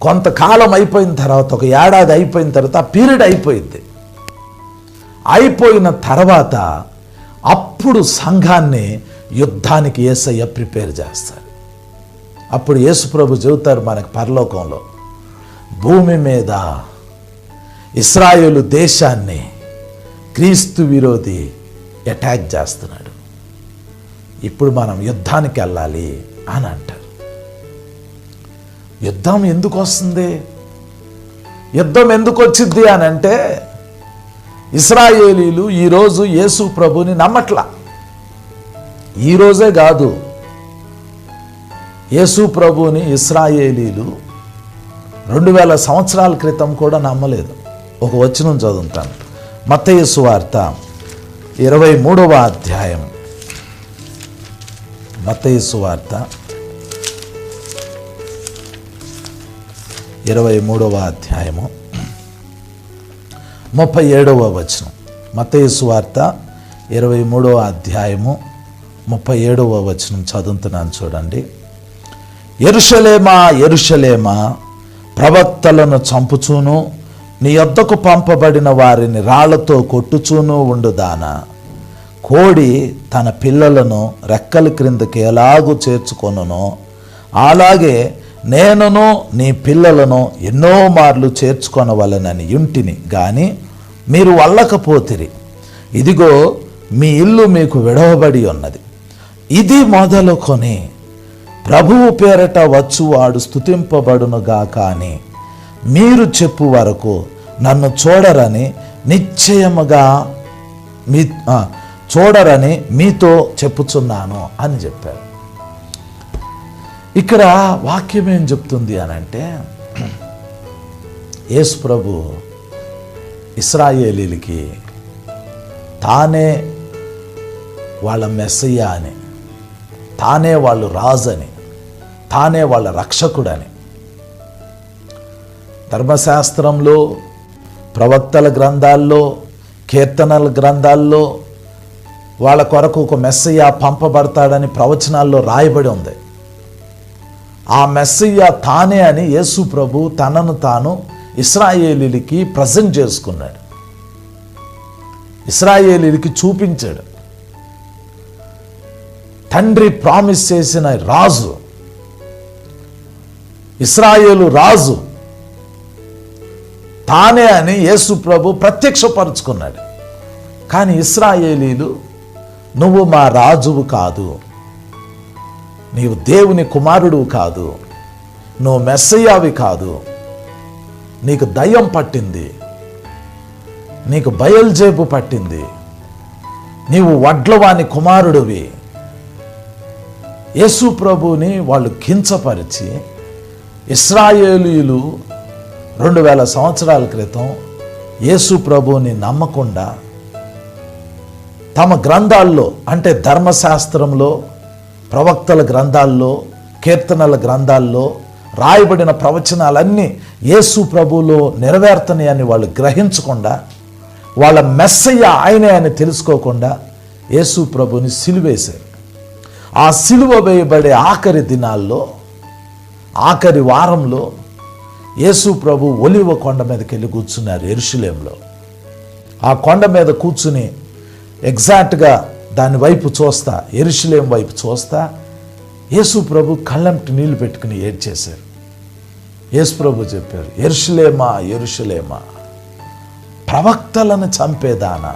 కొంతకాలం అయిపోయిన తర్వాత ఒక ఏడాది అయిపోయిన తర్వాత ఆ పీరియడ్ అయిపోయింది అయిపోయిన తర్వాత అప్పుడు సంఘాన్ని యుద్ధానికి ఏసయ్య ప్రిపేర్ చేస్తారు. అప్పుడు యేసుప్రభు చెబుతారు మనకు పరలోకంలో భూమి మీద ఇస్రాయేలు దేశాన్ని క్రీస్తు విరోధి అటాక్ చేస్తున్నాడు. ఇప్పుడు మనం యుద్ధానికి వెళ్ళాలి అని అంటారు. యుద్ధం ఎందుకు వస్తుంది? యుద్ధం ఎందుకు వచ్చింది అని అంటే ఇస్రాయేలీలు ఈరోజు యేసు ప్రభుని నమ్మట్లా. ఈరోజే కాదు యేసు ప్రభుని ఇస్రాయేలీలు రెండు వేల సంవత్సరాల క్రితం కూడా నమ్మలేదు. ఒక వచనం చదువుతాను. మత్తయేసు వార్త ఇరవై మూడవ అధ్యాయం. మత్తయేసు వార్త ఇరవై మూడవ అధ్యాయము. ముప్పై ఏడవ వచనం. మతయసు వార్త ఇరవై మూడవ అధ్యాయము ముప్పై ఏడవ వచనం చదువుతున్నాను చూడండి. ఎరుషలేమా ఎరుషలేమా ప్రవక్తలను చంపుచూను నీ యొద్దకు పంపబడిన వారిని రాళ్ళతో కొట్టుచూను ఉండుదానా కోడి తన పిల్లలను రెక్కల క్రిందకి ఎలాగూ చేర్చుకొనునో అలాగే నేనును నీ పిల్లలను ఎన్నో మార్లు చేర్చుకొనవలనని ఇంటిని గాని మీరు వల్లకపోతిరి. ఇదిగో మీ ఇల్లు మీకు విడవబడి ఉన్నది. ఇది మొదలుకొని ప్రభువు పేరట వచ్చువాడు స్థుతింపబడునుగా కానీ మీరు చెప్పు వరకు నన్ను చూడరని నిశ్చయముగా మీ చూడరని మీతో చెప్పుచున్నాను అని చెప్పారు. ఇక్కడ వాక్యం ఏం చెప్తుంది అని అంటే యేసు ప్రభు ఇస్రాయేలీలకి తానే వాళ్ళ మెస్సయ్య అని తానే వాళ్ళు రాజని తానే వాళ్ళ రక్షకుడని. ధర్మశాస్త్రంలో ప్రవక్తల గ్రంథాల్లో కీర్తనల గ్రంథాల్లో వాళ్ళ కొరకు ఒక మెస్సయ్య పంపబడతాడని ప్రవచనాల్లో రాయబడి ఉంది. ఆ మెస్సయ్య తానే అని యేసు ప్రభు తనను తాను ఇస్రాయేలీలకి ప్రజెంట్ చేసుకున్నాడు. ఇస్రాయేలీలకి చూపించాడు. తండ్రి ప్రామిస్ చేసిన రాజు ఇస్రాయేలు రాజు తానే అని యేసు ప్రభు ప్రత్యక్షపరుచుకున్నాడు. కానీ ఇస్రాయేలీలు నువ్వు మా రాజువు కాదు. నీవు దేవుని కుమారుడు కాదు. నువ్వు మెస్సయ్యావి కాదు. నీకు దయ్యం పట్టింది. నీకు బయల్జేబు పట్టింది. నీవు వడ్లవాని కుమారుడివి. యేసు ప్రభుని వాళ్ళు కించపరిచి ఇస్రాయేలీలు రెండు వేల సంవత్సరాల క్రితం యేసు ప్రభుని నమ్మకుండా తమ గ్రంథాల్లో అంటే ధర్మశాస్త్రంలో ప్రవక్తల గ్రంథాల్లో కీర్తనల గ్రంథాల్లో రాయబడిన ప్రవచనాలన్నీ యేసు ప్రభులో నెరవేరుతున్నాయని వాళ్ళు గ్రహించకుండా వాళ్ళ మెస్సయ్య ఆయనే అని తెలుసుకోకుండా యేసు ప్రభుని సిలువేశారు. ఆ సిలువ వేయబడే ఆఖరి దినాల్లో ఆఖరి వారంలో యేసు ప్రభు ఒలివ కొండ మీదకి వెళ్ళి కూర్చున్నారు ఎరుషులేంలో. ఆ కొండ మీద కూర్చుని ఎగ్జాక్ట్గా దాని వైపు చూస్తా ఎరుషులేం వైపు చూస్తా యేసు ప్రభు కళ్ళంటి నీళ్ళు పెట్టుకుని ఏడ్చేశారు. యేసు ప్రభు చెప్పారు ఎరుషులేమా ఎరుషులేమా ప్రవక్తలను చంపేదానా?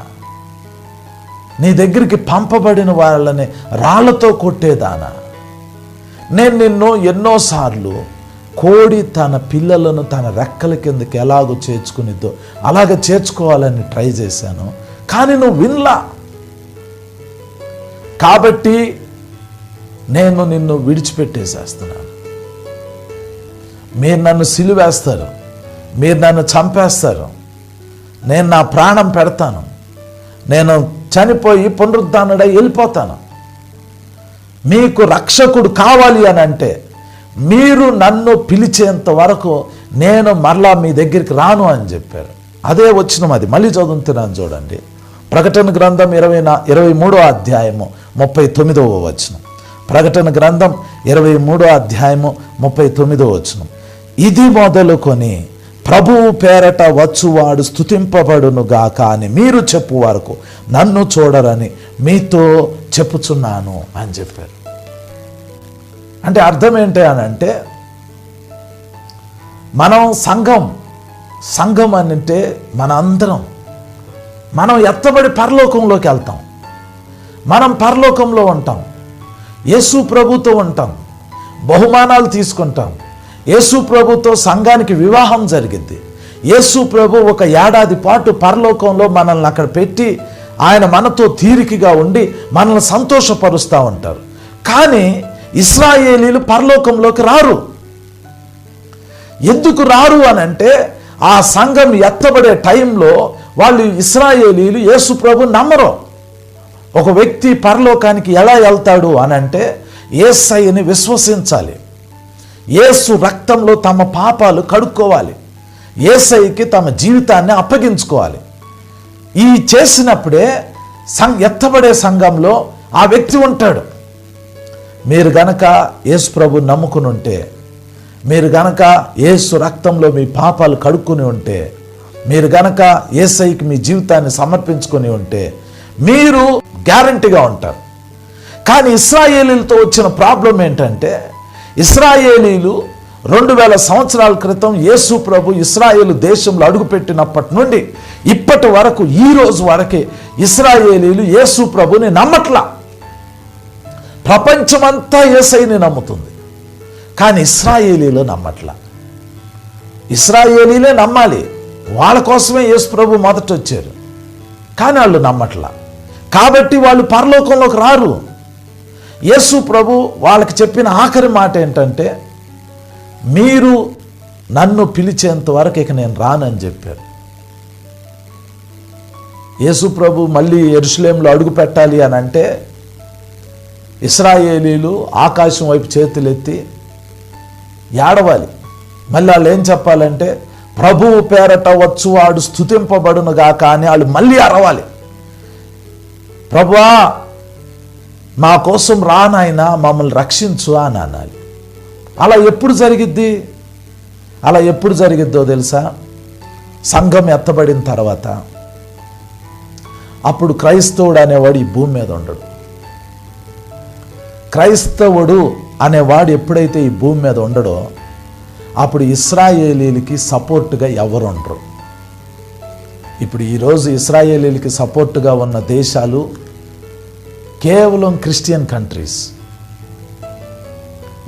నీ దగ్గరికి పంపబడిన వాళ్ళని రాళ్ళతో కొట్టేదానా? నేను నిన్ను ఎన్నోసార్లు కోడి తన పిల్లలను తన రెక్కల కిందకి ఎలాగో చేర్చుకునిద్దో అలాగ చేర్చుకోవాలని ట్రై చేశాను కానీ నువ్వు వినలా. కాబట్టి నేను నిన్ను విడిచిపెట్టేసేస్తున్నాను మీరు నన్ను సిలువేస్తారు. మీరు నన్ను చంపేస్తారు. నేను నా ప్రాణం పెడతాను. నేను చనిపోయి పునరుద్ధానుడై వెళ్ళిపోతాను. మీకు రక్షకుడు కావాలి అని అంటే మీరు నన్ను పిలిచేంత వరకు నేను మరలా మీ దగ్గరికి రాను అని చెప్పారు. అదే వచ్చిన అది. మళ్ళీ చదువుతున్నాను చూడండి. ప్రకటన గ్రంథం ఇరవై నా ఇరవై మూడో అధ్యాయము. ముప్పై తొమ్మిదవ వచనం. ప్రకటన గ్రంథం ఇరవై మూడో అధ్యాయము ముప్పై తొమ్మిదవ వచనం. ఇది మొదలుకొని ప్రభువు పేరట వచ్చువాడు స్థుతింపబడునుగాక అని మీరు చెప్పు వరకు నన్ను చూడరని మీతో చెప్పుచున్నాను అని చెప్పారు. అంటే అర్థం ఏంటి అని అంటే మనం సంఘం సంఘం అని అంటే మన అందరం మనం ఎత్తబడి పరలోకంలోకి వెళ్తాం. మనం పరలోకంలో ఉంటాం. యేసు ప్రభుతో ఉంటాం. బహుమానాలు తీసుకుంటాం. యేసు ప్రభుతో సంఘానికి వివాహం జరిగింది. యేసు ప్రభు ఒక ఏడాది పాటు పరలోకంలో మనల్ని అక్కడ పెట్టి ఆయన మనతో తీరికగా ఉండి మనల్ని సంతోషపరుస్తూ ఉంటారు. కానీ ఇస్రాయేలీలు పరలోకంలోకి రారు. ఎందుకు రారు అని అంటే ఆ సంఘం ఎత్తబడే టైంలో వాళ్ళు ఇస్రాయేలీలు యేసు ప్రభు నమ్మరు. ఒక వ్యక్తి పరలోకానికి ఎలా వెళ్తాడు అని అంటే ఏసైని విశ్వసించాలి. ఏసు రక్తంలో తమ పాపాలు కడుక్కోవాలి. ఏసైకి తమ జీవితాన్ని అప్పగించుకోవాలి. ఈ చేసినప్పుడే సం ఎత్తబడే సంఘంలో ఆ వ్యక్తి ఉంటాడు. మీరు గనక యేసు ప్రభు నమ్ముకుని ఉంటే మీరు గనక యేసు రక్తంలో మీ పాపాలు కడుక్కుని ఉంటే మీరు గనక ఏసైకి మీ జీవితాన్ని సమర్పించుకొని ఉంటే మీరు గ్యారంటీగా ఉంటారు. కానీ ఇస్రాయేలీలతో వచ్చిన ప్రాబ్లం ఏంటంటే ఇస్రాయేలీలు రెండు వేల సంవత్సరాల క్రితం యేసు ప్రభు ఇస్రాయేలు దేశంలో అడుగుపెట్టినప్పటి నుండి ఇప్పటి వరకు ఈ రోజు వరకే ఇస్రాయేలీలు యేసు ప్రభుని నమ్మట్లా. ప్రపంచమంతా ఏసైని నమ్ముతుంది. కానీ ఇస్రాయేలీలు నమ్మట్లా. ఇస్రాయేలీలే నమ్మాలి. వాళ్ళ కోసమే యేసు ప్రభు మొదట వచ్చారు. కానీ వాళ్ళు నమ్మట్లా. కాబట్టి వాళ్ళు పరలోకంలోకి రారు. యేసు ప్రభు వాళ్ళకి చెప్పిన ఆఖరి మాట ఏంటంటే మీరు నన్ను పిలిచేంత వరకు ఇక నేను రానని చెప్పారు. యేసు ప్రభు మళ్ళీ ఎరుసలేంలో అడుగు పెట్టాలి అని అంటే ఇస్రాయేలీలు ఆకాశం వైపు చేతులెత్తి ఏడవాలి. మళ్ళీ వాళ్ళు ఏం చెప్పాలంటే ప్రభువు పేరట వచ్చు వాడు స్థుతింపబడును గాక అని వాళ్ళు మళ్ళీ అరవాలి. ప్రభువా మా కోసం రానాయన మమ్మల్ని రక్షించు అని అనాలి. అలా ఎప్పుడు జరిగిద్ది? అలా ఎప్పుడు జరిగిద్దో తెలుసా? సంఘం ఎత్తబడిన తర్వాత. అప్పుడు క్రైస్తవుడు అనేవాడు ఈ భూమి మీద ఉండడు. క్రైస్తవుడు అనేవాడు ఎప్పుడైతే ఈ భూమి మీద ఉండడో అప్పుడు ఇస్రాయేలీలకి సపోర్ట్గా ఎవరు ఉండరు. ఇప్పుడు ఈరోజు ఇస్రాయేలీలకి సపోర్టుగా ఉన్న దేశాలు కేవలం క్రిస్టియన్ కంట్రీస్.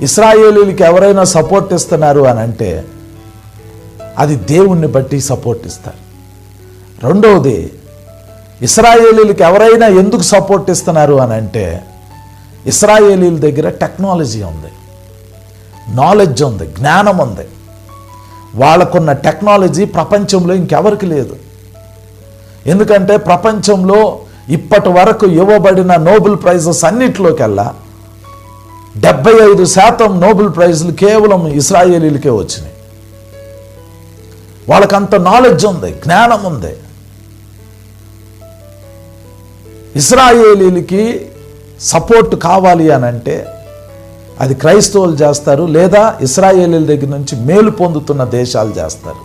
ఇస్రాయేలీలకి ఎవరైనా సపోర్ట్ ఇస్తున్నారు అని అంటే అది దేవుణ్ణి బట్టి సపోర్ట్ ఇస్తారు. రెండవది ఇస్రాయేలీలకి ఎవరైనా ఎందుకు సపోర్ట్ ఇస్తున్నారు అని అంటే ఇస్రాయేలీల దగ్గర టెక్నాలజీ ఉంది నాలెడ్జ్ ఉంది జ్ఞానం ఉంది. వాళ్ళకున్న టెక్నాలజీ ప్రపంచంలో ఇంకెవరికి లేదు. ఎందుకంటే ప్రపంచంలో ఇప్పటి వరకు ఇవ్వబడిన నోబెల్ ప్రైజెస్ అన్నిటిలోకెల్లా డెబ్బై ఐదు శాతం నోబెల్ ప్రైజులు కేవలం ఇస్రాయేలీలకే వచ్చినాయి. వాళ్ళకంత నాలెడ్జ్ ఉంది జ్ఞానం ఉంది. ఇస్రాయేలీలకి సపోర్ట్ కావాలి అని అంటే అది క్రైస్తవులు చేస్తారు లేదా ఇస్రాయేలీల దగ్గర నుంచి మేలు పొందుతున్న దేశాలు చేస్తారు.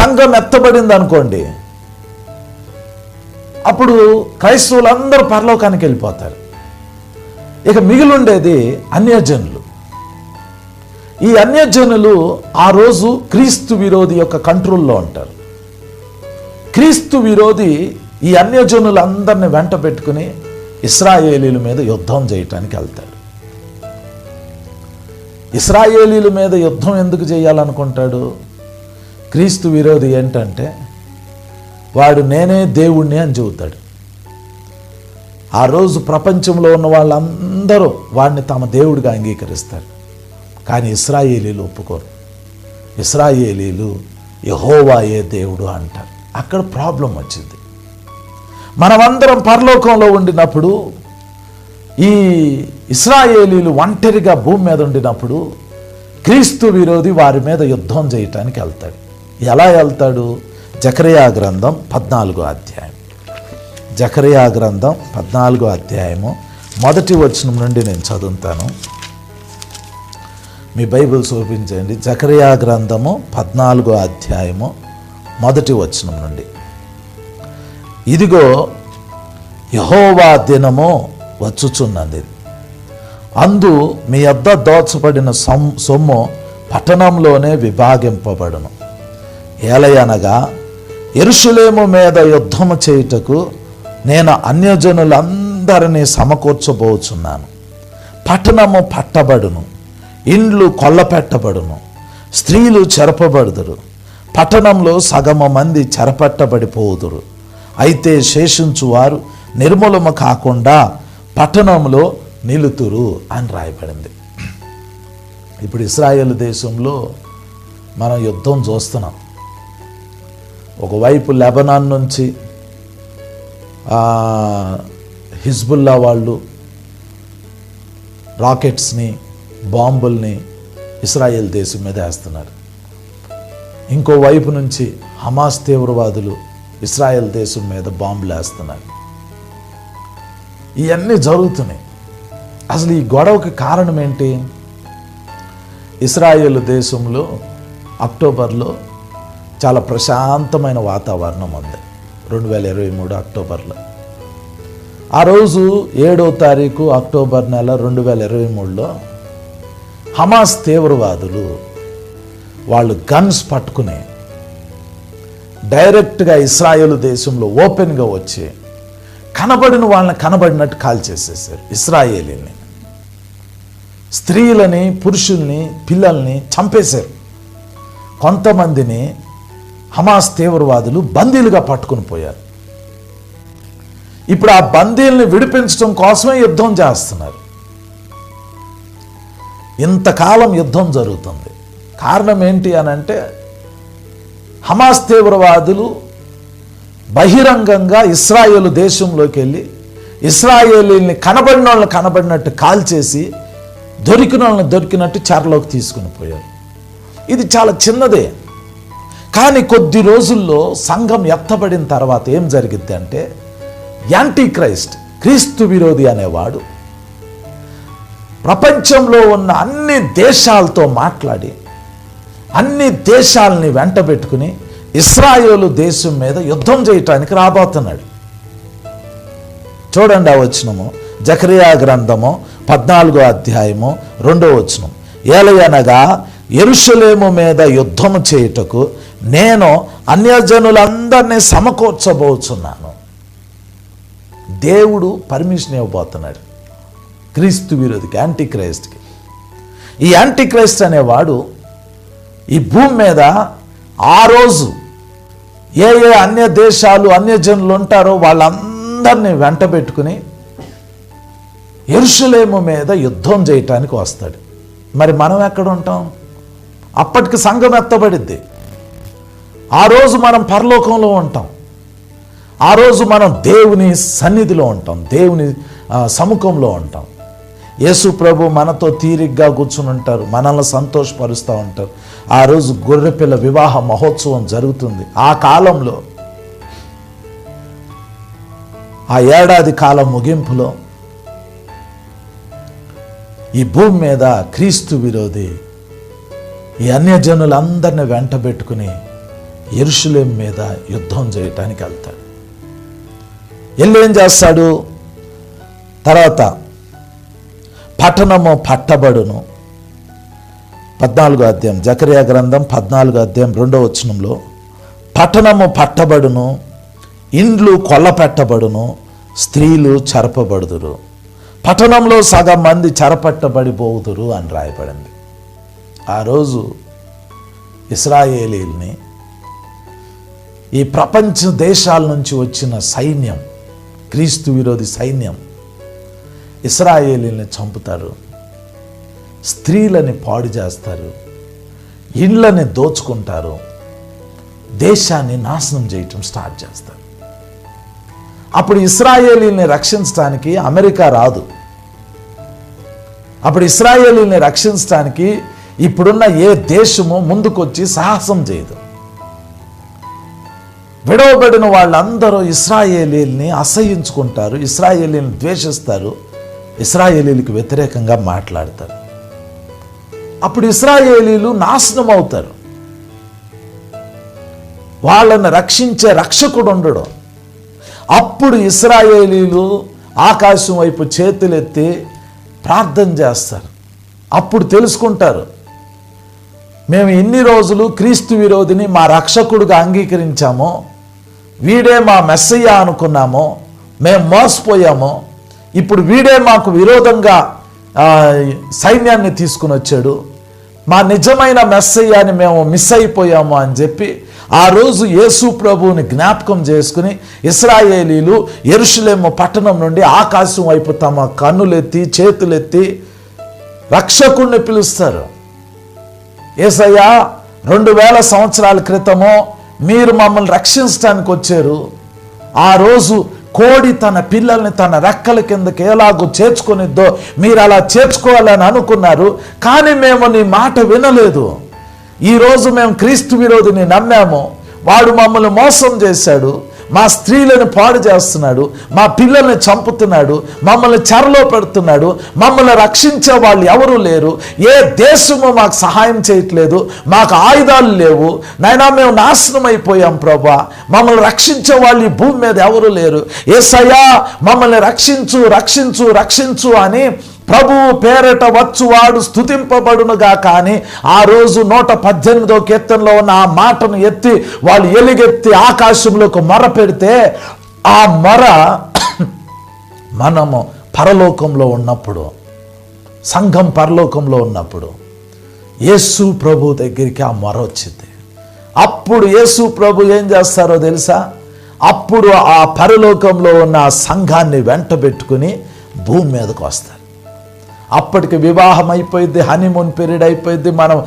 సంఘం ఎత్తబడింది అనుకోండి అప్పుడు క్రైస్తవులందరూ పరలోకానికి వెళ్ళిపోతారు. ఇక మిగిలిండేది అన్యజనులు. ఈ అన్యజనులు ఆ రోజు క్రీస్తు విరోధి యొక్క కంట్రోల్లో ఉంటారు. క్రీస్తు విరోధి ఈ అన్యజనులందరిని వెంట పెట్టుకుని ఇస్రాయేలీల మీద యుద్ధం చేయటానికి వెళ్తాడు. ఇస్రాయేలీల మీద యుద్ధం ఎందుకు చేయాలనుకుంటాడు? క్రీస్తు విరోధి ఏంటంటే వాడు నేనే దేవుణ్ణి అని చెబుతాడు. ఆ రోజు ప్రపంచంలో ఉన్న వాళ్ళందరూ వాడిని తమ దేవుడిగా అంగీకరిస్తారు. కానీ ఇస్రాయేలీలు ఒప్పుకోరు. ఇస్రాయేలీలు యహోవాయే దేవుడు అంటారు. అక్కడ ప్రాబ్లం వచ్చింది. మనమందరం పరలోకంలో ఉండినప్పుడు ఈ ఇస్రాయేలీలు ఒంటరిగా భూమి మీద ఉండినప్పుడు క్రీస్తు విరోధి వారి మీద యుద్ధం చేయటానికి వెళ్తాడు. ఎలా వెళ్తాడు? జకరియా గ్రంథం పద్నాలుగో అధ్యాయం. జకరియా గ్రంథం పద్నాలుగో అధ్యాయము. మొదటి వచనం నుండి నేను చదువుతాను. మీ బైబిల్ చూపించండి. జకరియా గ్రంథము పద్నాలుగో అధ్యాయము మొదటి వచనం నుండి. ఇదిగో యహోవా దినము వచ్చుచున్నది. అందు మీ వద్ద దోచబడిన సొమ్ సొమ్ము పట్టణంలోనే విభాగింపబడును. ఏలయనగా ఎరుషులేము మీద యుద్ధము చేయుటకు నేను అన్యజనులందరినీ సమకూర్చబోచున్నాను. పట్టణము పట్టబడును ఇండ్లు కొల్లపెట్టబడును స్త్రీలు చెరపబడుదురు పట్టణంలో సగము మంది చెరపట్టబడిపోదురు. అయితే శేషించువారు నిర్మూలము కాకుండా పట్టణంలో నిలుతురు అని రాయబడింది. ఇప్పుడు ఇస్రాయేల్ దేశంలో మనం యుద్ధం చూస్తున్నాం. ఒకవైపు లెబనాన్ నుంచి హిజ్బుల్లా వాళ్ళు రాకెట్స్ని బాంబుల్ని ఇస్రాయేల్ దేశం మీద వేస్తున్నారు. ఇంకో వైపు నుంచి హమాస్ తీవ్రవాదులు ఇస్రాయేల్ దేశం మీద బాంబులు వేస్తున్నారు. ఇవన్నీ జరుగుతున్నాయి. అసలు ఈ గొడవకి కారణం ఏంటి? ఇస్రాయేల్ దేశంలో అక్టోబర్లో చాలా ప్రశాంతమైన వాతావరణం ఉంది. రెండు వేల ఇరవై మూడు అక్టోబర్లో. ఆ రోజు ఏడో తారీఖు అక్టోబర్ నెల రెండు వేల ఇరవై మూడులో హమాస్ తీవ్రవాదులు వాళ్ళు గన్స్ పట్టుకుని డైరెక్ట్గా ఇస్రాయేల్ దేశంలో ఓపెన్గా వచ్చి కనబడిన వాళ్ళని కనబడినట్టు కాల్ చేసేసారు ఇస్రాయేలీని. స్త్రీలని పురుషుల్ని పిల్లల్ని చంపేశారు. కొంతమందిని హమాస్ తీవ్రవాదులు బందీలుగా పట్టుకుని పోయారు. ఇప్పుడు ఆ బందీల్ని విడిపించడం కోసమే యుద్ధం చేస్తున్నారు. ఇంతకాలం యుద్ధం జరుగుతుంది. కారణం ఏంటి అని అంటే హమాస్ తీవ్రవాదులు బహిరంగంగా ఇస్రాయేల్ దేశంలోకి వెళ్ళి ఇస్రాయేలీల్ని కనబడిన వాళ్ళని కనబడినట్టు కాల్చేసి దొరికిన వాళ్ళని దొరికినట్టు చెరలోకి తీసుకుని పోయారు. ఇది చాలా చిన్నదే. కానీ కొద్ది రోజుల్లో సంఘం ఎత్తబడిన తర్వాత ఏం జరిగిద్ది అంటే యాంటీ క్రైస్ట్ క్రీస్తు విరోధి అనేవాడు ప్రపంచంలో ఉన్న అన్ని దేశాలతో మాట్లాడి అన్ని దేశాలని వెంట పెట్టుకుని ఇస్రాయేలు దేశం మీద యుద్ధం చేయటానికి రాబోతున్నాడు. చూడండి ఆ వచనము. జకరియా గ్రంథము పద్నాలుగో అధ్యాయము రెండో వచనం. ఏలయనగా ఎరుషలేము మీద యుద్ధము చేయుటకు నేను అన్యజనులందరినీ సమకూర్చబోచున్నాను. దేవుడు పర్మిషన్ ఇవ్వబోతున్నాడు. క్రీస్తు విరోధికి యాంటీ క్రైస్ట్కి ఈ యాంటీ క్రైస్ట్ అనేవాడు ఈ భూమి మీద ఆ రోజు ఏ ఏ అన్య దేశాలు అన్యజనులు ఉంటారో వాళ్ళందరినీ వెంట పెట్టుకుని ఎరుషులేము మీద యుద్ధం చేయటానికి వస్తాడు. మరి మనం ఎక్కడ ఉంటాం? అప్పటికి సంఘం ఎత్తబడిద్ది. ఆ రోజు మనం పరలోకంలో ఉంటాం. ఆ రోజు మనం దేవుని సన్నిధిలో ఉంటాం. దేవుని సముఖంలో ఉంటాం. యేసు ప్రభు మనతో తీరిగ్గా కూర్చుని ఉంటారు. మనల్ని సంతోషపరుస్తూ ఉంటారు. ఆ రోజు గొర్రెపిల్ల వివాహ మహోత్సవం జరుగుతుంది. ఆ కాలంలో ఆ ఏడాది కాలం ముగింపులో ఈ భూమి మీద క్రీస్తు విరోధి ఈ అన్యజనులందరిని వెంటబెట్టుకుని ఎరుషులేం మీద యుద్ధం చేయటానికి వెళ్తాడు. వెళ్ళి ఏం చేస్తాడు తర్వాత పట్టణము పట్టబడును. పద్నాలుగో అధ్యాయం జకరియా గ్రంథం పద్నాలుగో అధ్యాయం రెండో వచనంలో పట్టణము పట్టబడును ఇండ్లు కొల్లపెట్టబడును స్త్రీలు చెరపబడుదురు. పట్టణంలో సగం మంది చెరపట్టబడిపోదురు అని రాయబడింది. ఆ రోజు ఇస్రాయేలీల్ని ఈ ప్రపంచ దేశాల నుంచి వచ్చిన సైన్యం క్రీస్తు విరోధి సైన్యం ఇస్రాయేలీని చంపుతారు స్త్రీలని పాడు చేస్తారు ఇండ్లని దోచుకుంటారు దేశాన్ని నాశనం చేయటం స్టార్ట్ చేస్తారు. అప్పుడు ఇస్రాయేలీల్ని రక్షించడానికి అమెరికా రాదు. అప్పుడు ఇస్రాయేలీని రక్షించడానికి ఇప్పుడున్న ఏ దేశము ముందుకొచ్చి సాహసం చేయదు. విడవబడిన వాళ్ళందరూ ఇస్రాయేలీల్ని అసహించుకుంటారు ఇస్రాయేలీని ద్వేషిస్తారు ఇస్రాయేలీలకు వ్యతిరేకంగా మాట్లాడతారు. అప్పుడు ఇస్రాయేలీలు నాశనం అవుతారు. వాళ్ళని రక్షించే రక్షకుడు ఉండడు. అప్పుడు ఇస్రాయేలీలు ఆకాశం వైపు చేతులెత్తి ప్రార్థన చేస్తారు. అప్పుడు తెలుసుకుంటారు మేము ఎన్ని రోజులు క్రీస్తు విరోధిని మా రక్షకుడుగా అంగీకరించామో వీడే మా మెస్సయ్య అనుకున్నామో మేము మోసపోయామో ఇప్పుడు వీడే మాకు విరోధంగా సైన్యాన్ని తీసుకుని వచ్చాడు. మా నిజమైన మెస్సయ్యాన్ని మేము మిస్ అయిపోయాము అని చెప్పి ఆ రోజు యేసు ప్రభువుని జ్ఞాపకం చేసుకుని ఇస్రాయేలీలు ఎరుషులేము పట్టణం నుండి ఆకాశం వైపు తమ కన్నులెత్తి చేతులెత్తి రక్షకుణ్ణి పిలుస్తారు. ఏసయ్యా రెండు వేల సంవత్సరాల క్రితము మీరు మమ్మల్ని రక్షించడానికి వచ్చారు. ఆ రోజు కోడి తన పిల్లల్ని తన రెక్కల కిందకి ఎలాగో చేర్చుకునిద్దో మీరు అలా చేర్చుకోవాలని అనుకున్నారు. కానీ మేము నీ మాట వినలేదు. ఈరోజు మేము క్రీస్తు విరోధిని నమ్మాము. వాడు మమ్మల్ని మోసం చేశాడు. మా స్త్రీలను పాడు చేస్తున్నాడు మా పిల్లల్ని చంపుతున్నాడు మమ్మల్ని చెరలో పెడుతున్నాడు మమ్మల్ని రక్షించే వాళ్ళు ఎవరూ లేరు ఏ దేశము మాకు సహాయం చేయట్లేదు మాకు ఆయుధాలు లేవు నైనా మేము నాశనం అయిపోయాం ప్రభా మమ్మల్ని రక్షించే వాళ్ళు ఈ భూమి మీద ఎవరూ లేరు. ఏసయ్యా మమ్మల్ని రక్షించు రక్షించు రక్షించు అని ప్రభువు పేరట వచ్చువాడు స్థుతింపబడునుగా కానీ ఆ రోజు నూట పద్దెనిమిదో కీర్తనలో ఉన్న ఆ మాటను ఎత్తి వాళ్ళు ఎలుగెత్తి ఆకాశంలోకి మొర పెడితే ఆ మొర మనము పరలోకంలో ఉన్నప్పుడు సంఘం పరలోకంలో ఉన్నప్పుడు యేసు ప్రభు దగ్గరికి ఆ మొర వచ్చింది. అప్పుడు యేసు ప్రభు ఏం చేస్తారో తెలుసా? అప్పుడు ఆ పరలోకంలో ఉన్న సంఘాన్ని వెంట పెట్టుకుని భూమి మీదకు వస్తారు. అప్పటికి వివాహం అయిపోయింది హనీమూన్ పీరియడ్ అయిపోయింది మనం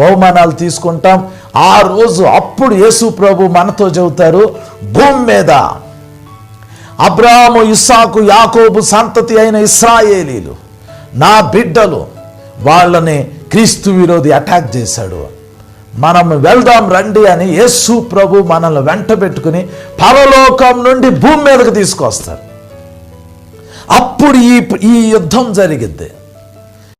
బహుమానాలు తీసుకుంటాం. ఆ రోజు అప్పుడు యేసు ప్రభు మనతో చెబుతారు భూమి మీద అబ్రాహాము ఇస్సాకు యాకోబు సంతతి అయిన ఇస్రాయేలీలు నా బిడ్డలు వాళ్ళని క్రీస్తు విరోధి అటాక్ చేశాడు. మనం వెళ్దాం రండి అని యేసు ప్రభు మనల్ని వెంట పెట్టుకుని పరలోకం నుండి భూమి మీదకి తీసుకొస్తారు. అప్పుడు ఈ ఈ యుద్ధం జరిగింది